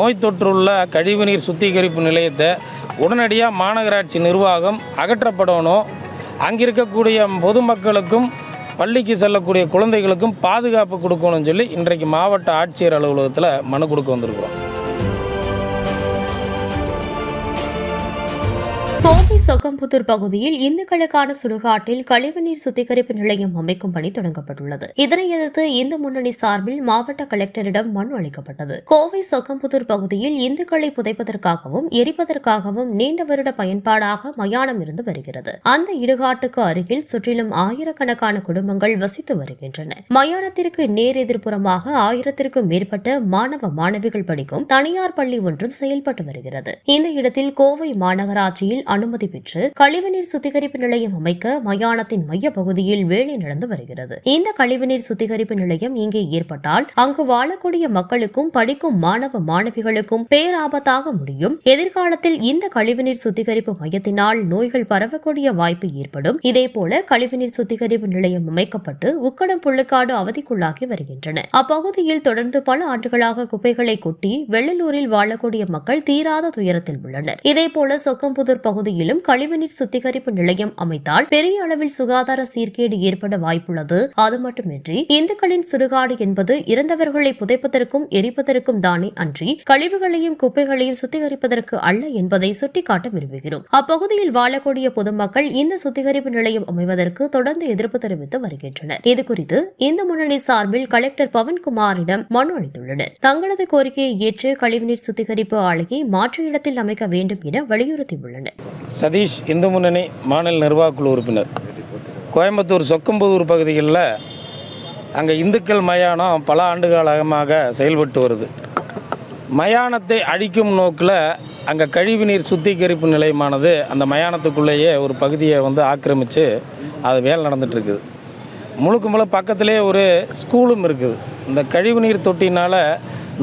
நோய் தொற்றுள்ள கழிவுநீர் சுத்திகரிப்பு நிலையத்தை உடனடியாக மாநகராட்சி நிர்வாகம் அகற்றப்படணும். அங்கிருக்கக்கூடிய பொதுமக்களுக்கும் பள்ளிக்கு செல்லக்கூடிய குழந்தைகளுக்கும் பாதுகாப்பு கொடுக்கணும்னு சொல்லி இன்றைக்கு மாவட்ட ஆட்சியர் அலுவலகத்தில் மனு கொடுக்க வந்திருக்கிறோம். கோவை சொக்கம்புத்தூர் பகுதியில் இந்துக்களுக்கான சுடுகாட்டில் கழிவுநீர் சுத்திகரிப்பு நிலையம் அமைக்கும் பணி தொடங்கப்பட்டுள்ளது. இதனை எதிர்த்து இந்து முன்னணி சார்பில் மாவட்ட கலெக்டரிடம் மனு அளிக்கப்பட்டது. கோவை சொக்கம்புத்தூர் பகுதியில் இந்துக்களை புதைப்பதற்காகவும் எரிப்பதற்காகவும் நீண்ட வருட பயன்பாடாக மயானம் இருந்து வருகிறது. அந்த இடுகாட்டுக்கு அருகில் சுற்றிலும் ஆயிரக்கணக்கான குடும்பங்கள் வசித்து வருகின்றன. மயானத்திற்கு நேர் எதிர்ப்புறமாக ஆயிரத்திற்கும் மேற்பட்ட மாணவ மாணவிகள் படிக்கும் தனியார் பள்ளி ஒன்றும் செயல்பட்டு வருகிறது. இந்த இடத்தில் கோவை மாநகராட்சியில் அனுமதி பெற்று கழிவுநீர் சுத்திகரிப்பு நிலையம் அமைக்க மயானத்தின் மைய பகுதியில் வேலை நடந்து வருகிறது. இந்த கழிவுநீர் சுத்திகரிப்பு நிலையம் இங்கே ஏற்பட்டால் அங்கு வாழக்கூடிய மக்களுக்கும் படிக்கும் மாணவ மாணவிகளுக்கும் பேராபத்தாக முடியும். எதிர்காலத்தில் இந்த கழிவுநீர் சுத்திகரிப்பு மையத்தினால் நோய்கள் பரவக்கூடிய வாய்ப்பு ஏற்படும். இதேபோல கழிவுநீர் சுத்திகரிப்பு நிலையம் அமைக்கப்பட்டு உக்கடம் புள்ளுக்காடு அவதிக்குள்ளாகி வருகின்றன. அப்பகுதியில் தொடர்ந்து பல ஆண்டுகளாக குப்பைகளை கொட்டி வெள்ளலூரில் வாழக்கூடிய மக்கள் தீராத துயரத்தில் உள்ளனர். இதேபோல சொக்கம்புதூர் பகுதி பகுதியிலும் கழிவுநீர் சுத்திகரிப்பு நிலையம் அமைத்தால் பெரிய அளவில் சுகாதார சீர்கேடு ஏற்பட வாய்ப்புள்ளது. அது மட்டுமின்றி இந்துக்களின் சுடுகாடு என்பது இறந்தவர்களை புதைப்பதற்கும் எரிப்பதற்கும் தானே அன்றி கழிவுகளையும் குப்பைகளையும் சுத்திகரிப்பதற்கு அல்ல என்பதை சுட்டிக்காட்ட விரும்புகிறோம். அப்பகுதியில் வாழக்கூடிய பொதுமக்கள் இந்த சுத்திகரிப்பு நிலையம் அமைவதற்கு தொடர்ந்து எதிர்ப்பு தெரிவித்து வருகின்றனர். இதுகுறித்து இந்து முன்னணி சார்பில் கலெக்டர் பவன்குமாரிடம் மனு அளித்துள்ளனர். தங்களது கோரிக்கையை ஏற்று கழிவுநீர் சுத்திகரிப்பு ஆலையை மாற்று இடத்தில் அமைக்க வேண்டும் என வலியுறுத்தியுள்ளனர். சதீஷ் இந்து முன்னணி மாநில நிர்வாகக்குழு உறுப்பினர். கோயம்புத்தூர் சொக்கம்புதூர் பகுதிகளில் அங்கே இந்துக்கள் மயானம் பல ஆண்டு காலமாக செயல்பட்டு வருது. மயானத்தை அழிக்கும் நோக்கில் அங்கே கழிவுநீர் சுத்திகரிப்பு நிலையமானது அந்த மயானத்துக்குள்ளேயே ஒரு பகுதியை வந்து ஆக்கிரமித்து அது வேலை நடந்துகிட்ருக்குது முழுக்க முழு பக்கத்திலே ஒரு ஸ்கூலும் இருக்குது. இந்த கழிவுநீர் தொட்டினால்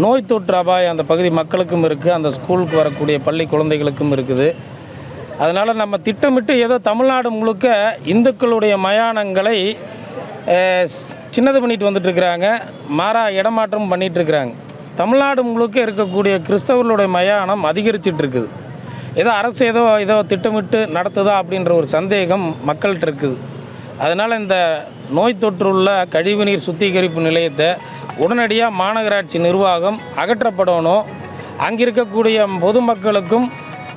நோய் தொற்று அபாயம் அந்த பகுதி மக்களுக்கும் இருக்குது. அந்த ஸ்கூலுக்கு வரக்கூடிய பள்ளி குழந்தைகளுக்கும் இருக்குது. அதனால் நம்ம திட்டமிட்டு ஏதோ தமிழ்நாடு முழுக்க இந்துக்களுடைய மயானங்களை சின்னது பண்ணிட்டு வந்துட்டுருக்குறாங்க. மாறா இடமாற்றம் பண்ணிகிட்ருக்குறாங்க தமிழ்நாடு முழுக்க இருக்கக்கூடிய கிறிஸ்தவர்களுடைய மயானம் அதிகரிச்சிட்டு இருக்குது ஏதோ அரசு ஏதோ ஏதோ திட்டமிட்டு நடத்துதா அப்படின்ற ஒரு சந்தேகம் மக்கள்கிட்ட இருக்குது அதனால் இந்த நோய் தொற்றுள்ள கழிவுநீர் சுத்திகரிப்பு நிலையத்தை உடனடியாக மாநகராட்சி நிர்வாகம் அகற்றப்படணும். அங்கிருக்கக்கூடிய பொதுமக்களுக்கும்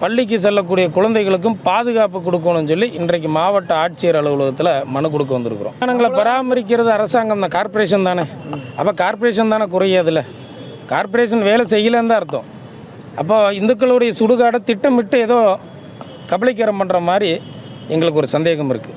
பள்ளிக்கு செல்லக்கூடிய குழந்தைகளுக்கும் பாதுகாப்பு கொடுக்கணும்னு சொல்லி இன்றைக்கு மாவட்ட ஆட்சியர் அலுவலகத்தில் மனு கொடுக்க வந்திருக்கிறோம். வாகனங்களை பராமரிக்கிறது அரசாங்கம் தான். கார்ப்பரேஷன் தானே. அப்போ கார்பரேஷன் தானே குறையாதுல கார்ப்பரேஷன் வேலை செய்யலன்னு தான் அர்த்தம். அப்போ இந்துக்களுடைய சுடுகாடை திட்டமிட்டு ஏதோ கபலீகரம் பண்ணுற மாதிரி எங்களுக்கு ஒரு சந்தேகம் இருக்குது